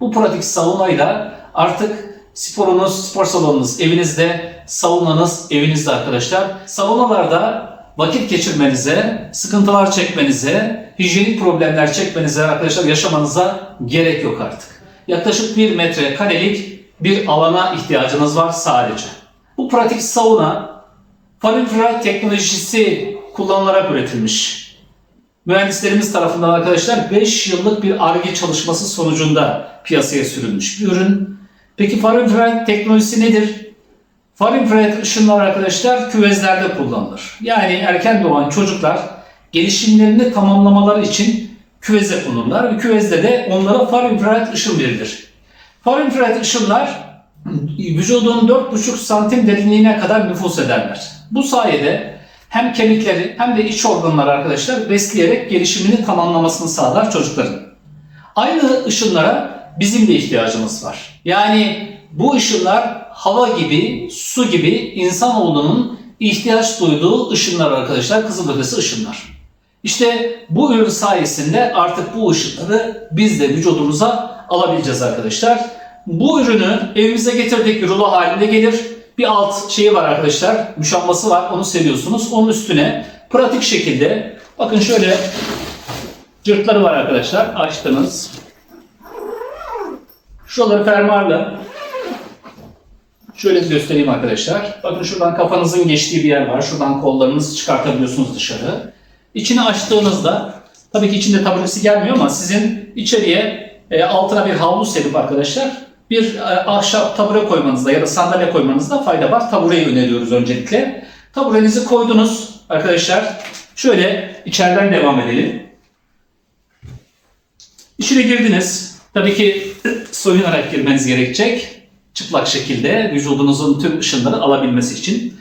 Bu pratik saunayla artık sporunuz, spor salonunuz evinizde, saunanız evinizde arkadaşlar. Saunalarda vakit geçirmenize, sıkıntılar çekmenize, hijyenik problemler çekmenize arkadaşlar yaşamanıza gerek yok artık. Yaklaşık 1 metre karelik bir alana ihtiyacınız var sadece. Bu pratik sauna Farinfrared teknolojisi kullanılarak üretilmiş. Mühendislerimiz tarafından arkadaşlar 5 yıllık bir ARGE çalışması sonucunda piyasaya sürülmüş bir ürün. Peki Farinfrared teknolojisi nedir? Farinfrared ışınlar arkadaşlar küvezlerde kullanılır. Yani erken doğan çocuklar gelişimlerini tamamlamaları için küveze konurlar ve küvezde de onlara farinfrared ışın verilir. Farinfrared ışınlar vücudun 4,5 santim derinliğine kadar nüfus ederler. Bu sayede hem kemikleri hem de iç organları arkadaşlar besleyerek gelişimini tamamlamasını sağlar çocukların. Aynı ışınlara bizim de ihtiyacımız var. Yani bu ışınlar hava gibi, su gibi insanoğlunun ihtiyaç duyduğu ışınlar arkadaşlar, kızılötesi ışınlar. İşte bu ürün sayesinde artık bu ışınları biz de vücudumuza alabileceğiz arkadaşlar. Bu ürünü evimize getirdik, rulo halinde gelir. Bir alt şeyi var arkadaşlar, müşambası var, onu seviyorsunuz. Onun üstüne pratik şekilde, bakın şöyle cırtları var arkadaşlar, açtınız. Şuraları fermuarla Şöyle göstereyim arkadaşlar. Bakın şuradan kafanızın geçtiği bir yer var. Şuradan kollarınızı çıkartabiliyorsunuz dışarı. İçini açtığınızda tabii ki içinde taburesi gelmiyor ama sizin içeriye e, altına bir havlu serip arkadaşlar bir e, ahşap tabure koymanızda ya da sandalye koymanızda fayda var. Tabureyi öneriyoruz öncelikle. Taburenizi koydunuz arkadaşlar. Şöyle içeriden devam edelim. İçine girdiniz. Tabii ki soyunarak girmeniz gerekecek. Çıplak şekilde vücudunuzun tüm ışınları alabilmesi için.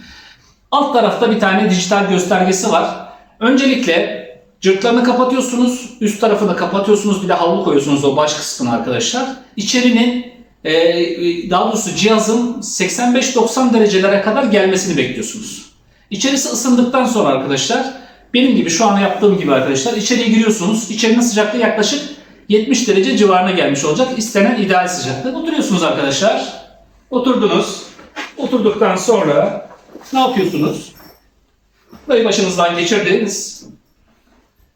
Alt tarafta bir tane dijital göstergesi var. Öncelikle cırtlarını kapatıyorsunuz. Üst tarafını kapatıyorsunuz. Bir de havlu koyuyorsunuz o baş kısmını arkadaşlar. İçerinin daha doğrusu cihazın 85-90 derecelere kadar gelmesini bekliyorsunuz. İçerisi ısındıktan sonra arkadaşlar benim gibi şu an yaptığım gibi arkadaşlar içeriye giriyorsunuz. İçerinin sıcaklığı yaklaşık 70 derece civarına gelmiş olacak. İstenen ideal sıcaklık. Oturuyorsunuz arkadaşlar. Oturdunuz. Oturduktan sonra ne yapıyorsunuz? Burayı başınızdan geçirdiniz.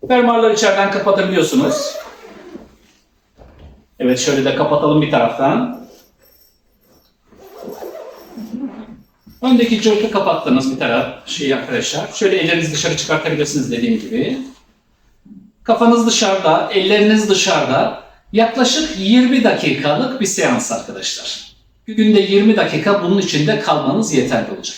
Fermuarları içeriden kapatabiliyorsunuz. Evet şöyle de kapatalım bir taraftan. Öndeki cırtı kapattınız bir taraf şey arkadaşlar. Şöyle ellerinizi dışarı çıkartabilirsiniz dediğim gibi. Kafanız dışarıda, elleriniz dışarıda. Yaklaşık 20 dakikalık bir seans arkadaşlar. Günde 20 dakika bunun içinde kalmanız yeterli olacak.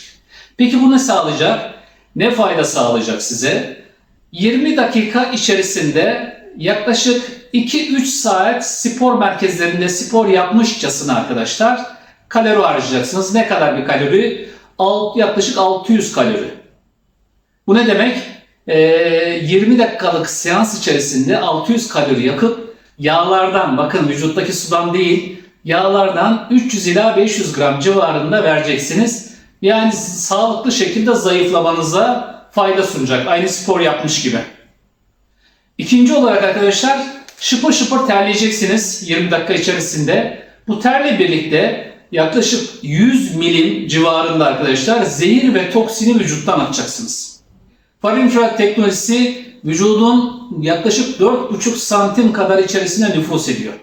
Peki bu ne sağlayacak? Ne fayda sağlayacak size? 20 dakika içerisinde yaklaşık 2-3 saat spor merkezlerinde spor yapmışçasına arkadaşlar kalori harcayacaksınız. Ne kadar bir kalori? Alt, yaklaşık 600 kalori. Bu ne demek? Ee, 20 dakikalık seans içerisinde 600 kalori yakıp yağlardan bakın vücuttaki sudan değil yağlardan 300 ila 500 gram civarında vereceksiniz. Yani sağlıklı şekilde zayıflamanıza fayda sunacak. Aynı spor yapmış gibi. İkinci olarak arkadaşlar şıpır şıpır terleyeceksiniz 20 dakika içerisinde. Bu terle birlikte yaklaşık 100 milim civarında arkadaşlar zehir ve toksini vücuttan atacaksınız. Farinfrared teknolojisi vücudun yaklaşık 4,5 santim kadar içerisine nüfus ediyor.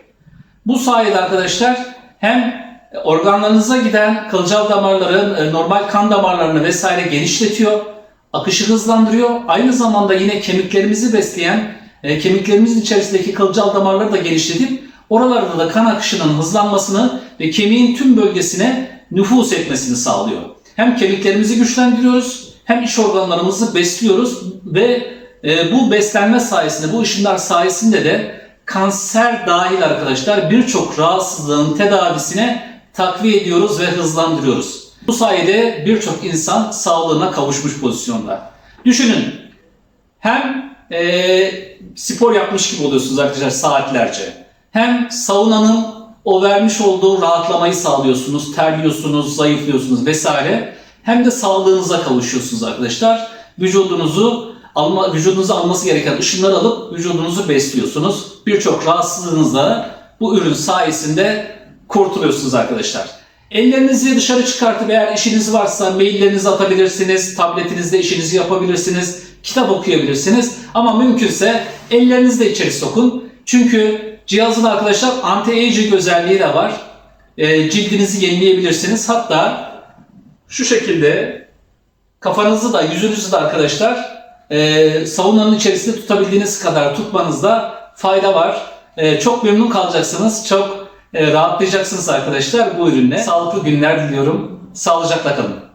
Bu sayede arkadaşlar hem organlarınıza giden kılcal damarların, e, normal kan damarlarını vesaire genişletiyor, akışı hızlandırıyor. Aynı zamanda yine kemiklerimizi besleyen, e, kemiklerimizin içerisindeki kılcal damarları da genişletip oralarda da kan akışının hızlanmasını ve kemiğin tüm bölgesine nüfus etmesini sağlıyor. Hem kemiklerimizi güçlendiriyoruz, hem iç organlarımızı besliyoruz ve e, bu beslenme sayesinde, bu ışınlar sayesinde de kanser dahil arkadaşlar birçok rahatsızlığın tedavisine takviye ediyoruz ve hızlandırıyoruz. Bu sayede birçok insan sağlığına kavuşmuş pozisyonda. Düşünün hem e, spor yapmış gibi oluyorsunuz arkadaşlar saatlerce. Hem saunanın o vermiş olduğu rahatlamayı sağlıyorsunuz, terliyorsunuz, zayıflıyorsunuz vesaire. Hem de sağlığınıza kavuşuyorsunuz arkadaşlar. Vücudunuzu alma, vücudunuza alması gereken ışınları alıp vücudunuzu besliyorsunuz. Birçok rahatsızlığınızda bu ürün sayesinde kurtuluyorsunuz arkadaşlar. Ellerinizi dışarı çıkartıp eğer işiniz varsa maillerinizi atabilirsiniz, tabletinizde işinizi yapabilirsiniz, kitap okuyabilirsiniz. Ama mümkünse ellerinizi de içeri sokun. Çünkü cihazın arkadaşlar anti-aging özelliği de var. Ee, cildinizi yenileyebilirsiniz. Hatta şu şekilde kafanızı da yüzünüzü de arkadaşlar e, saunanın içerisinde tutabildiğiniz kadar tutmanızda fayda var. E, çok memnun kalacaksınız. Çok e, rahatlayacaksınız arkadaşlar bu ürünle. Sağlıklı günler diliyorum. Sağlıcakla kalın.